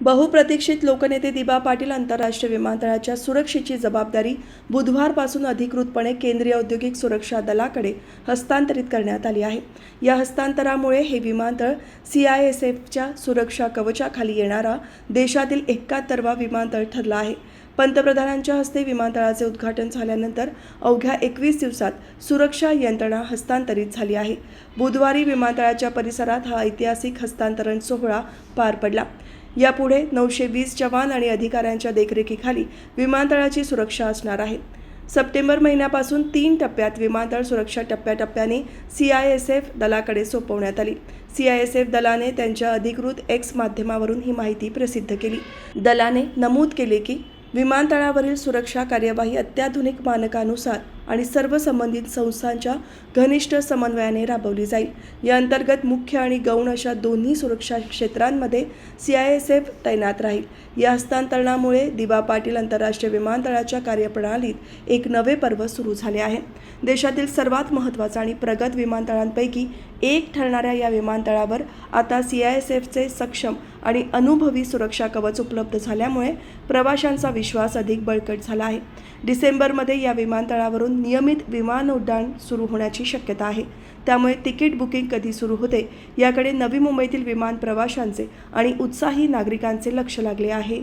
बहुप्रतीक्षित लोकनेते दिबा पाटील आंतरराष्ट्रीय विमानतळाच्या सुरक्षेची जबाबदारी बुधवारपासून अधिकृतपणे केंद्रीय औद्योगिक सुरक्षा दलाकडे हस्तांतरित करण्यात आली आहे. या हस्तांतरामुळे हे विमानतळ सी आय एस एफच्या सुरक्षा कवचाखाली येणारा देशातील एकाहत्तरवा विमानतळ ठरला आहे. पंतप्रधानांच्या हस्ते विमानतळाचे उद्घाटन झाल्यानंतर अवघ्या एकवीस दिवसात सुरक्षा यंत्रणा हस्तांतरित झाली आहे. बुधवारी विमानतळाच्या परिसरात हा ऐतिहासिक हस्तांतरण सोहळा पार पडला. यापुढे नऊशे वीस जवान आणि अधिकाऱ्यांच्या देखरेखीखाली विमानतळाची सुरक्षा असणार आहे. सप्टेंबर महिन्यापासून तीन टप्प्यात विमानतळ सुरक्षा टप्प्याटप्प्याने सी आय एस एफ दलाकडे सोपवण्यात आली. सी आय एस एफ दलाने त्यांच्या अधिकृत एक्स माध्यमावरून ही माहिती प्रसिद्ध केली. दलाने नमूद केले की विमानतळावरील सुरक्षा कार्यवाही अत्याधुनिक मानकानुसार आणि सर्व संबंधित संस्थांच्या घनिष्ठ समन्वयाने राबवली जाईल. या अंतर्गत मुख्य आणि गौण अशा दोन्ही सुरक्षा क्षेत्रांमध्ये सी आय एस एफ तैनात राहील. या हस्तांतरणामुळे दिबा पाटील आंतरराष्ट्रीय विमानतळाच्या कार्यप्रणालीत एक नवे पर्व सुरू झाले आहे. देशातील सर्वात महत्त्वाचा आणि प्रगत विमानतळांपैकी एक ठरणाऱ्या या विमानतळावर आता सी आय एस एफचे सक्षम आणि अनुभवी सुरक्षा कवच उपलब्ध झाल्यामुळे प्रवाशांचा विश्वास अधिक बळकट झाला आहे. डिसेंबरमध्ये या विमानतळावरून नियमित विमान उड्डाण सुरू होण्याची शक्यता आहे. त्यामुळे तिकीट बुकिंग कधी सुरू होते याकडे नवी मुंबईतील विमान प्रवाशांचे आणि उत्साही नागरिकांचे लक्ष लागले आहे.